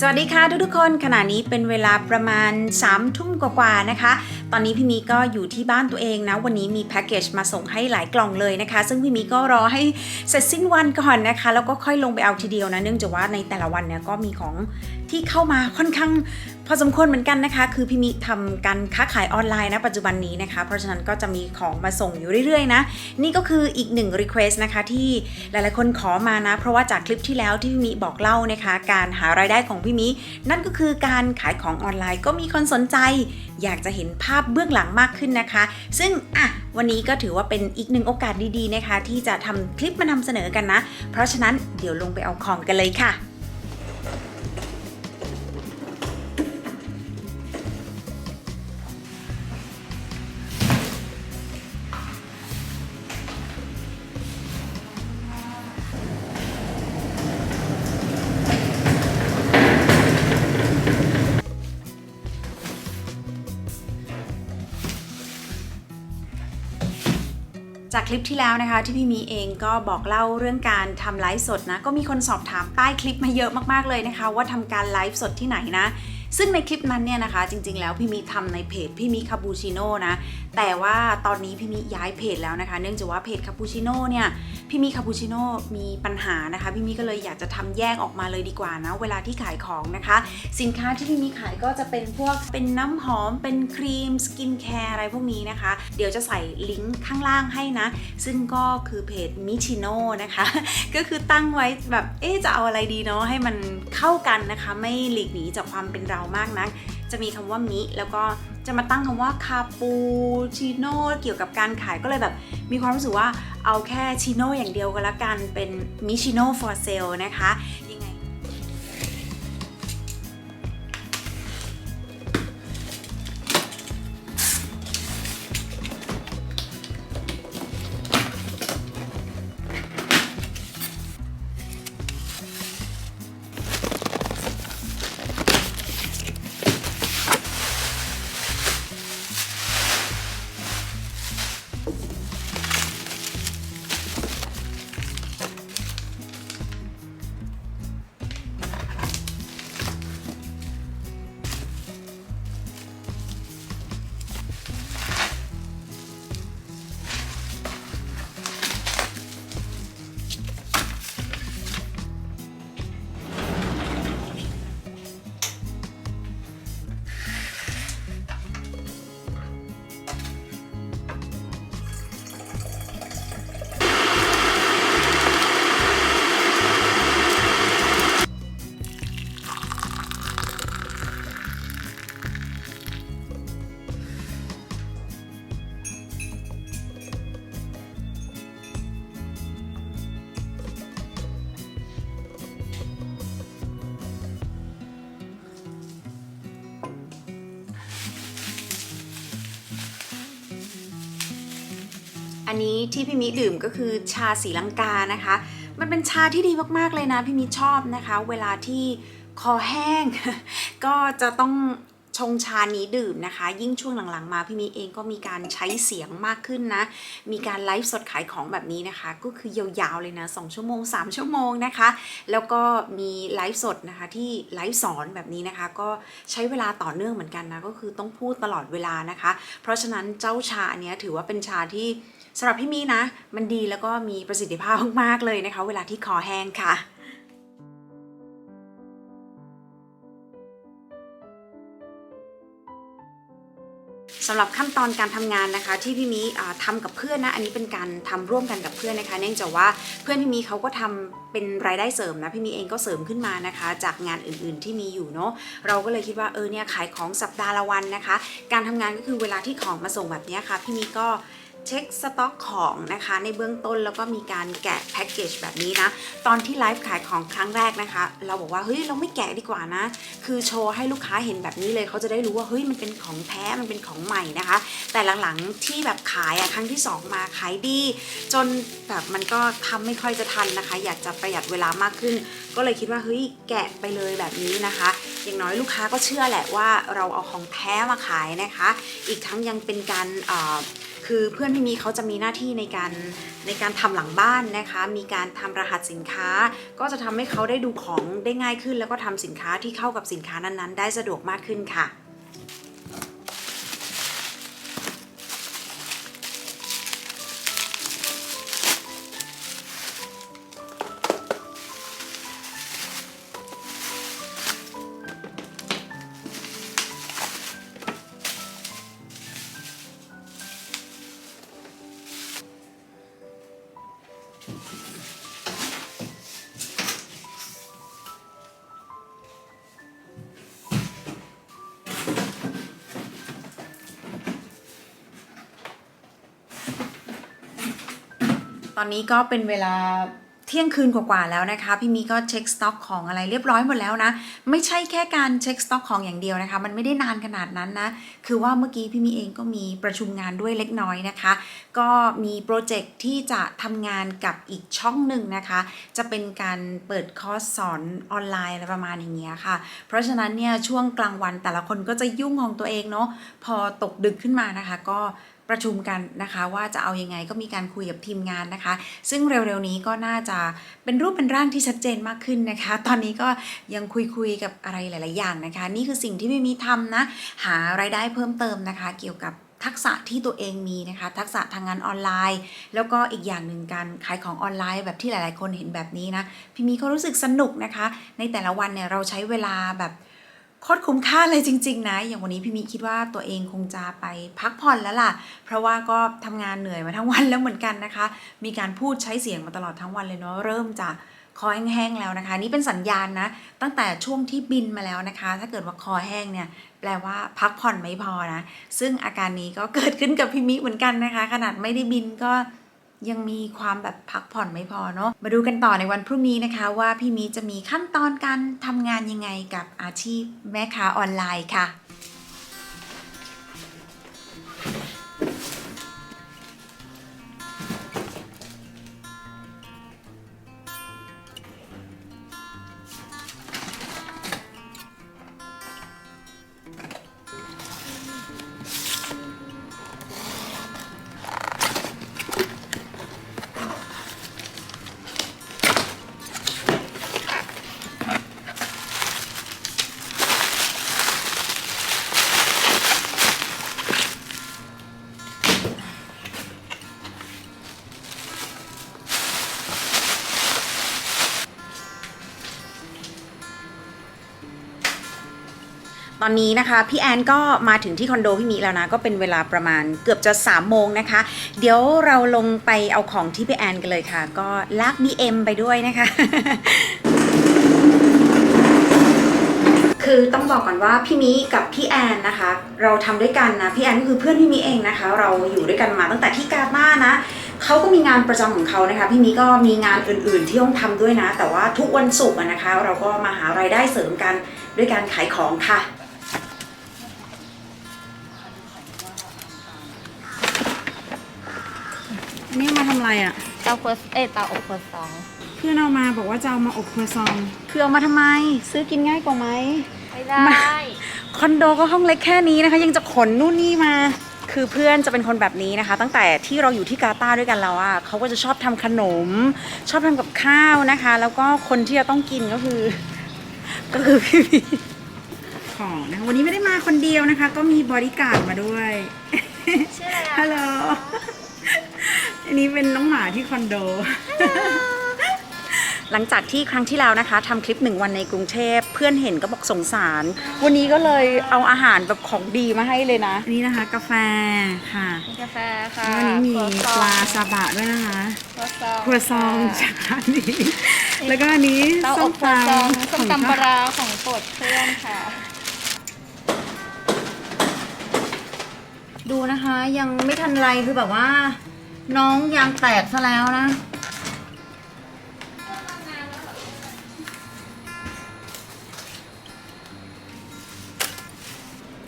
สวัสดีค่ะทุกๆคนขณะนี้เป็นเวลาประมาณ3ามทุ่มกว่าๆนะคะ ตอนนี้พี่มีก็อยู่ที่บ้านตัวเองนะ วันนี้มีแพ็กเกจมาส่งให้หลายกล่องเลยนะคะ ซึ่งพี่มีก็รอให้เสร็จสิ้นวันก่อนนะคะ แล้วก็ค่อยลงไปเอาทีเดียวนะ เนื่องจากว่าในแต่ละวันเนี่ยก็มีของที่เข้ามาค่อนข้างพอสมควรเหมือนกันนะคะ คือพี่มิทำการค้าขายออนไลน์นะปัจจุบันนี้นะคะ เพราะฉะนั้นก็จะมีของมาส่งอยู่เรื่อยๆนะ นี่ก็คืออีกหนึ่ง Request นะคะที่หลายๆคนขอมานะ เพราะว่าจากคลิปที่แล้วที่พี่มิบอกเล่านะคะ การหารายได้ของพี่มินั่นก็คือการขายของออนไลน์ก็มีคนสนใจ อยากจะเห็นภาพเบื้องหลังมากขึ้นนะคะ ซึ่งอะวันนี้ก็ถือว่าเป็นอีกหนึ่งโอกาสดีๆนะคะ ที่จะทำคลิปมานำเสนอกันนะ เพราะฉะนั้นเดี๋ยวลงไปเอาของกันเลยค่ะ จากคลิปที่แล้วนะคะ ที่พี่มีเองก็บอกเล่าเรื่องการทำไลฟ์สดนะ ก็มีคนสอบถามใต้คลิปมาเยอะมากๆเลยนะคะ ว่าทำการไลฟ์สดที่ไหนนะ ซึ่งในคลิปนั้นเนี่ยนะคะ จริง ๆ แล้วพี่มีทำในเพจพี่มีคาปูชิโน่นะ แต่ว่าตอนนี้พี่มีย้ายเพจแล้วนะคะ เนื่องจากว่าเพจคาปูชิโน่เนี่ย พี่มีคาปูชิโน่มีปัญหานะคะ พี่มีก็เลยอยากจะทำแยกออกมาเลยดีกว่านะ เวลาที่ขายของนะคะ สินค้าที่พี่มีขายก็จะเป็นพวกเป็นน้ำหอม เป็นครีม สกินแคร์อะไรพวกนี้นะคะ เดี๋ยวจะใส่ลิงก์ข้างล่างให้นะ ซึ่งก็คือเพจมิชิโน่นะคะ ก็คือตั้งไว้แบบ เอ๊จะเอาอะไรดีเนาะให้มันเข้ากันนะคะ ไม่หลีกหนีจากความเป็นเรามากนัก จะมีคำว่ามิ แล้วก็จะมาตั้งคำว่าคาปูชิโน่เกี่ยวกับการขายก็เลยแบบ มีความรู้สึกว่าเอาแค่ชิโน่อย่างเดียวก็แล้วกันเป็นมิชิโน่ for sale นะคะ อันนี้ที่พี่มิดื่มก็คือชาสีลังกานะคะ มันเป็นชาที่ดีมากๆเลยนะพี่มิชอบนะคะ เวลาที่คอแห้ง ก็จะต้องชงชานี้ดื่มนะคะ ยิ่งช่วงหลังๆ มาพี่มิเองก็มีการใช้เสียงมากขึ้นนะ มีการไลฟ์สดขายของแบบนี้นะคะ ก็คือยาวๆเลยนะ2ชั่วโมง 3 ชั่วโมงนะคะ แล้วก็มีไลฟ์สดนะคะที่ไลฟ์สอนแบบนี้นะคะ ก็ใช้เวลาต่อเนื่องเหมือนกันนะ ก็คือต้องพูดตลอดเวลานะคะ เพราะฉะนั้นเจ้าชาอันเนี้ยถือว่าเป็นชาที่ สำหรับพี่มีนะ มันดีแล้วก็มีประสิทธิภาพมากๆเลยนะคะ เวลาที่คอแห้งค่ะสำหรับขั้นตอนการทำงานนะคะ ที่พี่มีอ่าทำกับเพื่อนนะอันนี้เป็นการทำร่วมกันกับเพื่อนนะคะ เนื่องจากว่าเพื่อนพี่มีเขาก็ทำเป็นรายได้เสริมนะพี่มีเองก็เสริมขึ้นมานะคะ จากงานอื่นๆที่มีอยู่เนาะเราก็เลยคิดว่าเออเนี่ยขายของสัปดาห์ละวันนะคะ การทำงานก็คือเวลาที่ของมาส่งแบบนี้ค่ะพี่มีก็ เช็คสต็อกของนะคะ ในเบื้องต้นแล้วก็มีการแกะแพ็กเกจแบบนี้นะ ตอนที่ไลฟ์ขายของครั้งแรกนะคะ เราบอกว่าเฮ้ยเราไม่แกะดีกว่านะ คือโชว์ให้ลูกค้าเห็นแบบนี้เลยเขาจะได้รู้ว่าเฮ้ยมันเป็นของแท้มันเป็นของใหม่นะคะ แต่หลังๆที่แบบขายอะครั้งที่ 2 มาขายดี จนแบบมันก็ทำไม่ค่อยจะทันนะคะ อยากจะประหยัดเวลามากขึ้น ก็เลยคิดว่าเฮ้ยแกะไปเลยแบบนี้นะคะ อย่างน้อยลูกค้าก็เชื่อแหละว่าเราเอาของแท้มาขายนะคะ อีกทั้งยังเป็นการ คือเพื่อนพี่มีเขาจะมีหน้าที่ในการในการทำหลังบ้านนะคะ มีการทำรหัสสินค้า ก็จะทำให้เขาได้ดูของได้ง่ายขึ้น แล้วก็ทำสินค้าที่เข้ากับสินค้านั้นๆ ได้สะดวกมากขึ้นค่ะ ตอนนี้ก็เป็นเวลาเที่ยงคืนกว่าๆแล้วนะคะ พี่มีก็เช็คสต็อกของอะไรเรียบร้อยหมดแล้วนะ ไม่ใช่แค่การเช็คสต็อกของอย่างเดียวนะคะ มันไม่ได้นานขนาดนั้นนะ คือว่าเมื่อกี้พี่มีเองก็มีประชุมงานด้วยเล็กน้อยนะคะ ก็มีโปรเจกต์ที่จะทำงานกับอีกช่องหนึ่งนะคะ จะเป็นการเปิดคอร์สสอนออนไลน์อะไรประมาณอย่างเงี้ยค่ะ เพราะฉะนั้นเนี่ยช่วงกลางวันแต่ละคนก็จะยุ่งของตัวเองเนาะพอตกดึกขึ้นมานะคะ ก็ ประชุมกันนะคะว่าจะเอายังไงก็มีการคุยกับทีมงานนะคะ ซึ่งเร็วๆนี้ก็น่าจะเป็นรูปเป็นร่างที่ชัดเจนมากขึ้นนะคะ ตอนนี้ก็ยังคุยๆกับอะไรหลาย ๆ อย่างนะคะ นี่คือสิ่งที่ไม่มีทำนะ หารายได้เพิ่มเติมนะคะ เกี่ยวกับทักษะที่ตัวเองมีนะคะ ทักษะทางงานออนไลน์ แล้วก็อีกอย่างหนึ่งการขายของออนไลน์แบบที่หลาย ๆ คนเห็นแบบนี้นะพี่มีก็รู้สึกสนุกนะคะ ในแต่ละวันเนี่ยเราใช้เวลาแบบ คตรคุ้มค่าเลยจริง ๆ นะ อย่างวันนี้พี่มีคิดว่าตัวเองคงจะไปพักผ่อนแล้วล่ะ เพราะว่าก็ทำงานเหนื่อยมาทั้งวันแล้วเหมือนกันนะคะ มีการพูดใช้เสียงมาตลอดทั้งวันเลยเนาะเริ่มจะคอแห้งๆแล้วนะคะ นี่เป็นสัญญาณนะ ตั้งแต่ช่วงที่บินมาแล้วนะคะ ถ้าเกิดว่าคอแห้งเนี่ยแปลว่าพักผ่อนไม่พอนะ ซึ่งอาการนี้ก็เกิดขึ้นกับพี่มิเหมือนกันนะคะ ขนาดไม่ได้บินก็ ยังมีความแบบพักผ่อนไม่พอเนาะมาดูกันต่อในวันพรุ่งนี้นะคะ ว่าพี่มิจะมีขั้นตอนการทำงานยังไงกับอาชีพแม่ค้าออนไลน์ค่ะ ตอนนี้นะคะพี่แอนก็มาถึงที่คอนโดพี่มีแล้วนะก็เป็นเวลาประมาณเกือบจะ3ามโมงนะคะ เดี๋ยวเราลงไปเอาของที่พี่แอนกันเลยค่ะ ก็ลากบีเอ็มไปด้วยนะคะ คือต้องบอกก่อนว่าพี่มิกับพี่แอนนะคะ เราทำด้วยกันนะพี่แอนก็คือเพื่อนพี่มิเองนะคะ เราอยู่ด้วยกันมาตั้งแต่ที่กาตาร์นะเขาก็มีงานประจำของเขานะคะ พี่มิก็มีงานอื่นๆที่ต้องทำด้วยนะ แต่ว่าทุกวันศุกร์นะคะ เราก็มาหารายได้เสริมกันด้วยการขายของค่ะ อันนี้มาทำอะไรอะ เตาครัวเอยเตาอบครัวซองเพื่อนเอามาบอกว่าจะเอามาอบครัวซอง คือเอามาทำไม ซื้อกินง่ายกว่าไหม ไม่ได้มาคอนโดก็ห้องเล็กแค่นี้นะคะ ยังจะขนนู่นนี่มา คือเพื่อนจะเป็นคนแบบนี้นะคะ ตั้งแต่ที่เราอยู่ที่กาตาร์ด้วยกันแล้วอะเขาก็จะชอบทำขนม ชอบทำกับข้าวนะคะ แล้วก็คนที่จะต้องกินก็คือ ก็คือพี่พีของนะคะวันนี้ไม่ได้มาคนเดียวนะคะ ก็มีบริการดมาด้วย ชื่ออะไรฮัอะลโหลอั นนี้เป็นน้องหมาที่คอนโด หลังจากที่ครั้งที่แล้วนะคะทำคลิปหนึ่งวันในกรุงเทพเพื่อนเห็นก็บอกสงสาร วันนี้ก็เลยเอาอาหารแบบของดีมาให้เลยนะ อันนี้นะคะ กาแฟค่ะมีกาแฟค่ะแล้วอันนี้มีครัวซองปลาซาบะด้วยนะคะ ครัวซองครัวซองค่ะจากร้านนี้ แล้วก็อันนี้เตาอส้บมครัวซองตำส้มตำปลาร้าของโปรดเพื่อนค่ะ ดูนะคะ ยังไม่ทันไรคือแบบว่า น้องยางแตกซะแล้วนะ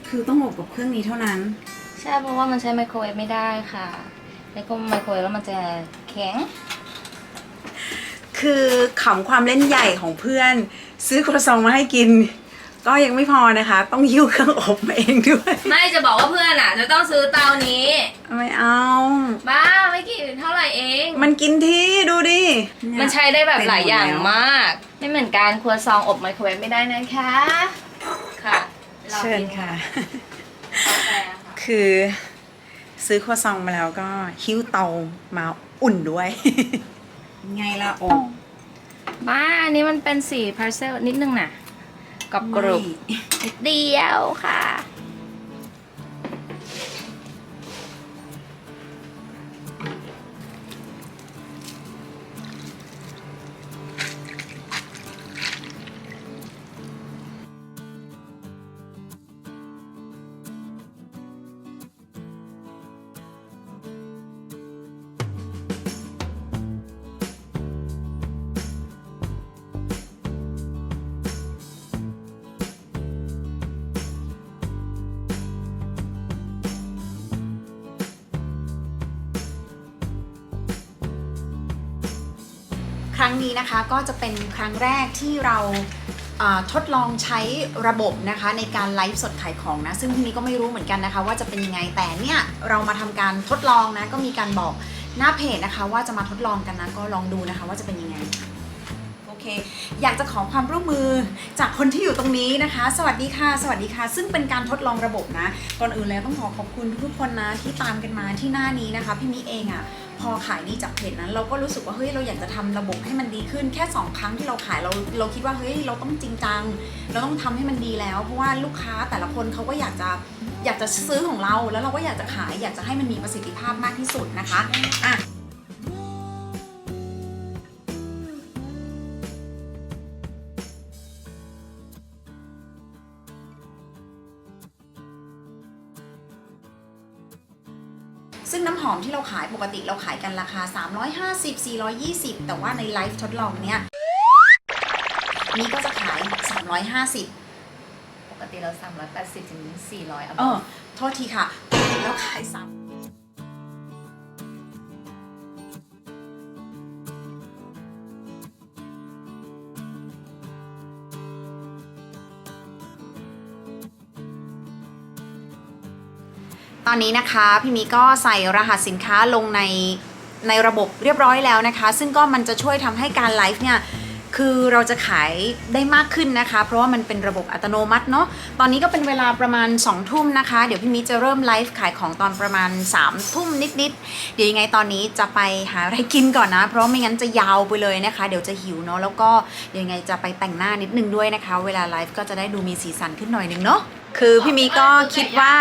คือต้องอบกับเครื่องนี้เท่านั้น ใช่เพราะว่ามันใช้ไมโครเวฟไม่ได้ค่ะแล้วก็ไมโครเวฟแล้วมันจะแข็ง คือขำความเล่นใหญ่ของเพื่อน ซื้อครัวซองมาให้กิน ก็ยังไม่พอนะคะ ต้องยิ้วเครื่องอบมาเองด้วย ไม่จะบอกว่าเพื่อนอะ จะต้องซื้อเตานี้ ไม่เอา บ้าไม่กี่เท่าไหร่เอง มันกินที่ดูดิมันใช้ได้แบบหลายอย่างเป็นหมดแล้วมาก ไม่เหมือนการครัวซองอบไมโครเวฟไม่ได้นะคะ ค่ะราเชิญค่ะกาแฟค่ะ คือซื้อครัวซองมาแล้วก็หิ้วเตามาอุ่นด้วย ไงล่ะอบบ้าอันนี้มันเป็นสีพาร์เซลนิดนึงน่ะ กรอบกรุบไม่นิดเดียวค่ะ รั้งนี้นะคะก็จะเป็นครั้งแรกที่เราทดลองใช้ระบบนะคะในการไลฟ์สดขายของนะ ซึ่งทีนี้ก็ไม่รู้เหมือนกันนะคะ ว่าจะเป็นยังไงแต่เนี่ยเรามาทำการทดลองนะก็มีการบอกหน้าเพจนะคะ ว่าจะมาทดลองกันนะก็ลองดูนะคะ ว่าจะเป็นยังไงโอเค อยากจะขอความร่วมมือจากคนที่อยู่ตรงนี้นะคะ สวัสดีค่ะ สวัสดีค่ะ ซึ่งเป็นการทดลองระบบนะก่อนอื่นเลยต้องขอขอบคุณทุกๆคนนะที่ตามกันมาที่หน้านี้นะคะ พี่มิเองอะ่ะ พอขายดีจากเพจนั้น เราก็รู้สึกว่าเฮ้ยเราอยากจะทำระบบให้มันดีขึ้นแค่ 2 ครั้งที่เราขายเราเราคิดว่าเฮ้ยเราต้องจริงจังเราต้องทำให้มันดีแล้ว เพราะว่าลูกค้าแต่ละคนเขาก็อยากจะอยากจะซื้อของเรา แล้วเราก็อยากจะขายอยากจะให้มันมีประสิทธิภาพมากที่สุดนะคะอะ ซึ่งน้ำหอมที่เราขายปกติเราขายกันราคา 350 420 แต่ว่าในไลฟ์ทดลองเนี้ยนี่ก็จะขาย 350ปกติเรา380ถึง400เอาเออโทษทีค่ะ แล้วขายซ้ำ ตอนนี้นะคะพี่มีก็ใส่รหัสสินค้าลงในในระบบเรียบร้อยแล้วนะคะ ซึ่งก็มันจะช่วยทำให้การไลฟ์เนี่ยคือเราจะขายได้มากขึ้นนะคะ เพราะว่ามันเป็นระบบอัตโนมัติเนาะตอนนี้ก็เป็นเวลาประมาณ2องทุ่มนะคะ เดี๋ยวพี่มิจะเริ่มไลฟ์ขายของตอนประมาณ3ามทุ่มนิดๆเดี๋ยวยังไงตอนนี้จะไปหาอะไรกินก่อนนะ เพราะไม่งั้นจะยาวไปเลยนะคะ เดี๋ยวจะหิวเนาะแล้วก็เดี๋ยวยังไงจะไปแต่งหน้านิดนึงด้วยนะคะ เวลาไลฟ์ก็จะได้ดูมีสีสันขึ้นหน่อยนึงเนาะ คือพี่มีก็คิดว่า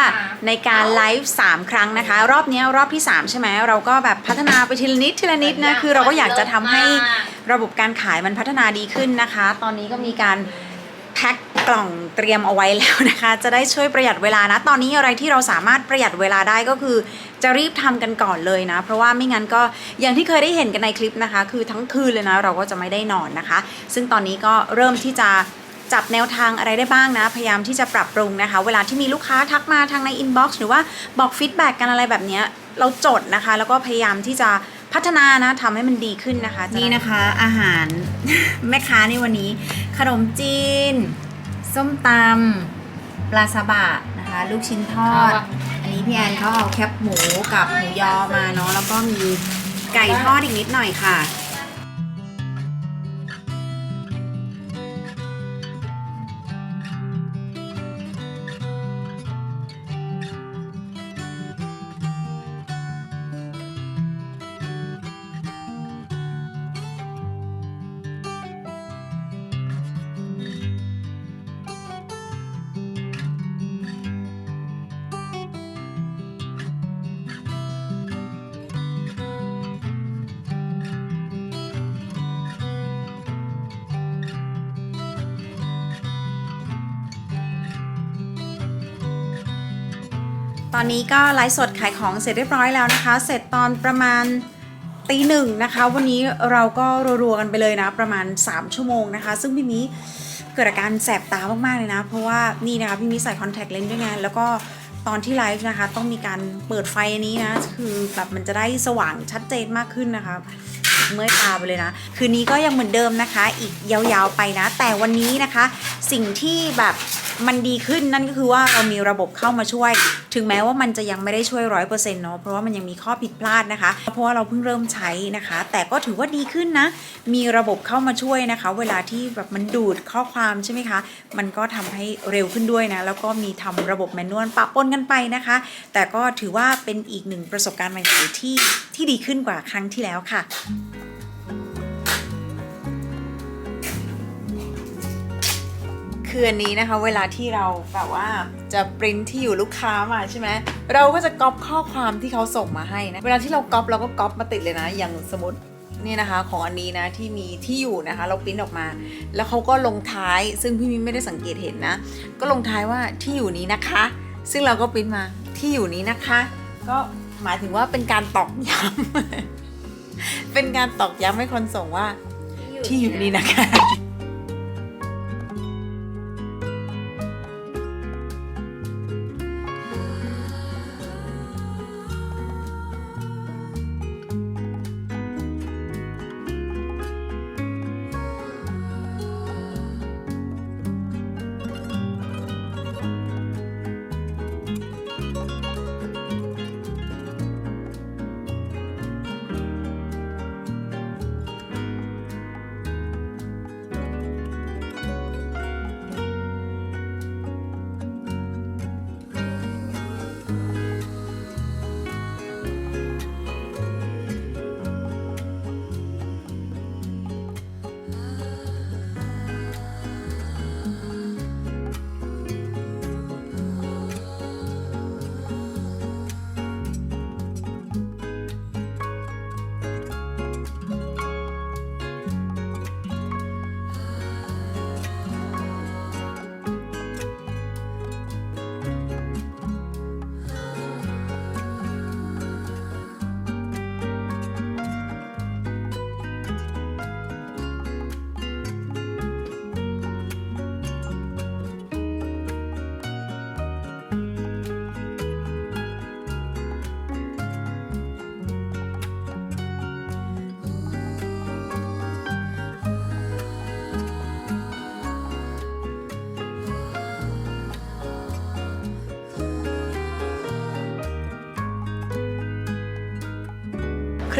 ในการไลฟ์3ครั้งนะคะ รอบเนี้ยรอบที่ 3 ใช่ไหมเราก็แบบพัฒนาไปทีละนิดทีละนิดนะคือเราก็อยากจะทำให้ระบบการขายมันพัฒนาดีขึ้นนะคะ ตอนนี้ก็มีการแพ็คกล่องเตรียมเอาไว้แล้วนะคะ จะได้ช่วยประหยัดเวลานะ ตอนนี้อะไรที่เราสามารถประหยัดเวลาได้ก็คือ จะรีบทำกันก่อนเลยนะ เพราะว่าไม่งั้นก็อย่างที่เคยได้เห็นกันในคลิปนะคะ คือทั้งคืนเลยนะ เราก็จะไม่ได้นอนนะคะ ซึ่งตอนนี้ก็เริ่มที่จะ จับแนวทางอะไรได้บ้างนะ พยายามที่จะปรับปรุงนะคะ เวลาที่มีลูกค้าทักมาทางในอินบ็อกซ์หรือว่าบอกฟีดแบ็กกันอะไรแบบเนี้ยเราจดนะคะ แล้วก็พยายามที่จะพัฒนานะทำให้มันดีขึ้นนะคะ นี่นะคะ อาหารแม่ค้าในวันนี้ ขนมจีน ส้มตำปลาซาบะนะคะ ลูกชิ้นทอด อันนี้พี่แอนเขาเอาแคบหมูกับหมูยอมาเนาะแล้วก็มีไก่ทอดอีกนิดหน่อยค่ะ ตอนนี้ก็ไลฟ์สดขายของเสร็จเรียบร้อยแล้วนะคะ เสร็จตอนประมาณตีหนึ่งนะคะ วันนี้เราก็รัวๆกันไปเลยนะ ประมาณ 3 ชั่วโมงนะคะ ซึ่งพี่มิเกิดอาการแสบตามากๆเลยนะ เพราะว่านี่นะคะพี่มิใส่คอนแทคเลนส์ด้วยไงแล้วก็ตอนที่ไลฟ์นะคะ ต้องมีการเปิดไฟอันนี้นะ คือแบบมันจะได้สว่างชัดเจนมากขึ้นนะคะเมื่อยตาไปเลยนะ คืนนี้ก็ยังเหมือนเดิมนะคะ อีกยาวๆไปนะ แต่วันนี้นะคะ สิ่งที่แบบ มันดีขึ้นนั่นก็คือว่าเรามีระบบเข้ามาช่วย ถึงแม้ว่ามันจะยังไม่ได้ช่วยร้อยเปอร์เซ็นต์เนาะเพราะว่ามันยังมีข้อผิดพลาดนะคะ เพราะว่าเราเพิ่งเริ่มใช้นะคะ แต่ก็ถือว่าดีขึ้นนะ มีระบบเข้ามาช่วยนะคะ เวลาที่แบบมันดูดข้อความใช่ไหมคะ มันก็ทำให้เร็วขึ้นด้วยนะ แล้วก็มีทำระบบแมนนวลปะปนกันไปนะคะ แต่ก็ถือว่าเป็นอีกหนึ่งประสบการณ์ใหม่ที่ที่ดีขึ้นกว่าครั้งที่แล้วค่ะ คืออันนี้นะคะเวลาที่เราแบบว่าจะปริ้นที่อยู่ลูกค้ามาใช่ไหมเราก็จะก๊อปข้อความที่เขาส่งมาให้นะเวลาที่เราก๊อปเราก็ก๊อปมาติดเลยนะ อย่างสมมตินี่นะคะของอันนี้นะที่มีที่อยู่นะคะ เราปริ้นออกมา แล้วเขาก็ลงท้ายซึ่งพี่มินไม่ได้สังเกตเห็นนะ ก็ลงท้ายว่าที่อยู่นี้นะคะ ซึ่งเราก็ปริ้นมาที่อยู่นี้นะคะ ก็หมายถึงว่าเป็นการตอกย้ำเป็นการตอกย้ำให้คนส่งว่าที่อยู่นี้นะคะ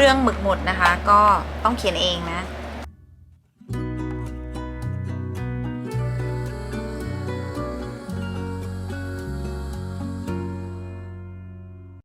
รื่องหมึกหมดนะคะ ก็ต้องเขียนเองนะ